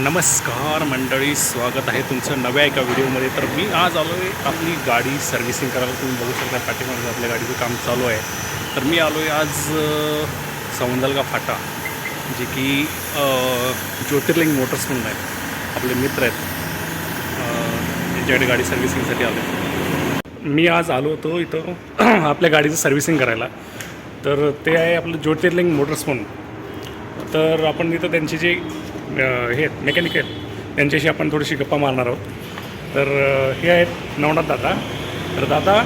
नमस्कार मंडळी स्वागत आहे तुमचं नव्या एका व्हिडिओमध्ये. तर मी आज आलो आहे आपली गाडी सर्व्हिसिंग करायला. तुम्ही बघू शकता पाठीमागे आपल्या गाडीचं काम चालू आहे. तर मी आलो आहे आज अ, सौंदलगा फाटा जे की ज्योतिर्लिंग मोटर्स म्हणून आहे. आपले मित्र आहेत. त्यांच्याकडे गाडी सर्व्हिसिंगसाठी आलो आहे मी आज आलो होतो इथं आपल्या गाडीचं सर्व्हिसिंग करायला. तर ते आहे आपलं ज्योतिर्लिंग मोटर्स म्हणून. तर आपण इथं त्यांची जे हे आहेत मेकॅनिक आहेत. त्यांच्याशी आपण थोडीशी गप्पा मारणार आहोत. तर हे आहेत नवनाथ दादा. तर दादा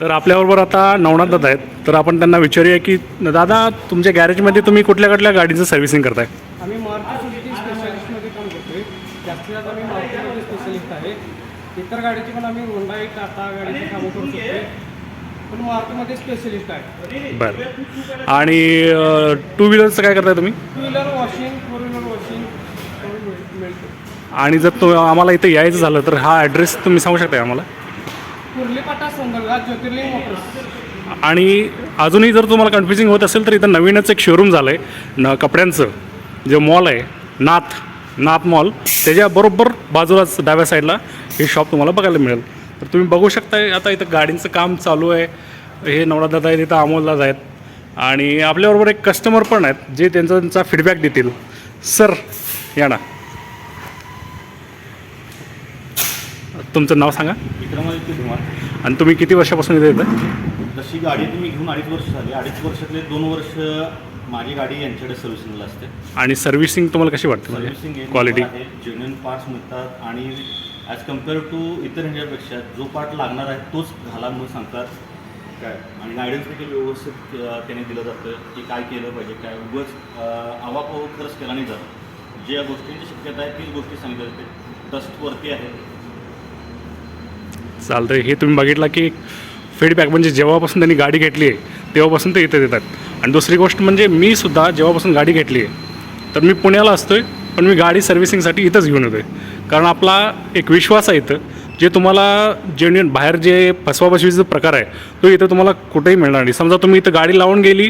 तर आपल्याबरोबर आता नवनाथ दादा आहेत. तर आपण त्यांना विचारूया की दादा तुमच्या गॅरेजमध्ये तुम्ही कुठल्या कुठल्या गाडीचं सर्व्हिसिंग करताय? आम्ही मारुती सुझुकी स्पेशालिस्टमध्ये काम करतोय. जास्तीत जास्त आम्ही मारुतीमध्ये स्पेशलिस्ट आहे. इतर गाडीची पण आम्ही होंडा एक टाटा गाडीची कामं करू शकतो मारुतीमध्ये स्पेशलिस्ट आहे. बरं. आणि टू व्हीलरचं काय करताय तुम्ही? Two wheeler washing four wheeler washing आणि जर तो आम्हाला इथं यायचं झालं तर हा ॲड्रेस तुम्ही सांगू शकता आम्हाला? कुर्लीपाटा ज्योतिर्लिंग आणि अजूनही जर तुम्हाला कन्फ्युजिंग होत असेल तर इथं नवीनच एक शोरूम झालं आहे न कपड्यांचं. जे मॉल आहे नाथ नाथ मॉल त्याच्या बरोबर बाजूलाच डाव्या साईडला हे शॉप तुम्हाला बघायला मिळेल. तर तुम्ही बघू शकता आता इथं गाडींचं काम चालू आहे. हे नवरादादा आहेत इथं अमोलदादा आहेत. आणि आपल्याबरोबर एक कस्टमर पण आहेत जे त्यांचा त्यांचा फीडबॅक देतील. सर या ना. तुमचं नाव सांगा. विक्रमादित्य धुमाळ. आणि तुम्ही किती वर्षापासून इथे येतं जशी गाडी तुम्ही घेऊन अडीच वर्ष झाली. अडीच वर्षातले दोन वर्ष माझी गाडी यांच्याकडे सर्व्हिसिंगला असते. आणि सर्व्हिसिंग तुम्हाला कशी वाटते? सर्व्हिसिंग क्वालिटी आहे जेन्युन पार्ट्स मिळतात आणि ॲज कंपेअर टू इतर ह्याच्यापेक्षा जो पार्ट लागणार आहे तोच घाला म्हणून सांगतात. काय? आणि गायडन्स देखील व्यवस्थित त्याने दिलं जातं की काय केलं पाहिजे काय उगच आवापाव खरंच केला नाही जात. ज्या गोष्टींची शक्यता आहे तीच गोष्टी सांगितल्या जाते. डस्टवरती आहे. चालतं हे तुम्ही बघितलं की फीडबॅक म्हणजे जेव्हापासून त्यांनी गाडी घेतली आहे तेव्हापासून ते इथे देतात आणि दुसरी गोष्ट म्हणजे मी सुद्धा जेव्हापासून गाडी घेतली आहे तर मी पुण्याला असतो आहे पण मी गाडी सर्व्हिसिंगसाठी इथंच घेऊन येतो आहे कारण आपला एक विश्वास आहे इथं जे तुम्हाला जेन्युन बाहेर जे फसवाफसवीचा प्रकार आहे तो इथं तुम्हाला कुठेही मिळणार नाही. समजा तुम्ही इथं गाडी लावून गेली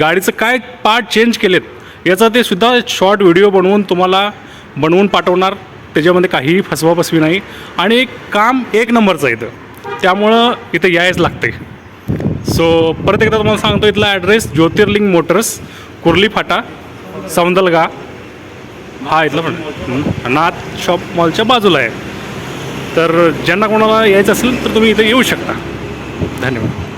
गाडीचं काय पार्ट चेंज केलेत याचा ते सुद्धा शॉर्ट व्हिडिओ बनवून तुम्हाला बनवून पाठवणार त्याच्यामध्ये काहीही फसवाफसवी नाही. आणि एक काम एक नंबरचं आहे इथं त्यामुळं इथं यायच लागते सो परत एकदा तुम्हाला सांगतो इथला ॲड्रेस ज्योतिर्लिंग मोटर्स कुर्ली फाटा सौंदलगा. हा इथलं पण. नाथ शॉप मॉलच्या बाजूला आहे. तर ज्यांना कोणाला यायचं असेल तर तुम्ही इथं येऊ शकता. धन्यवाद.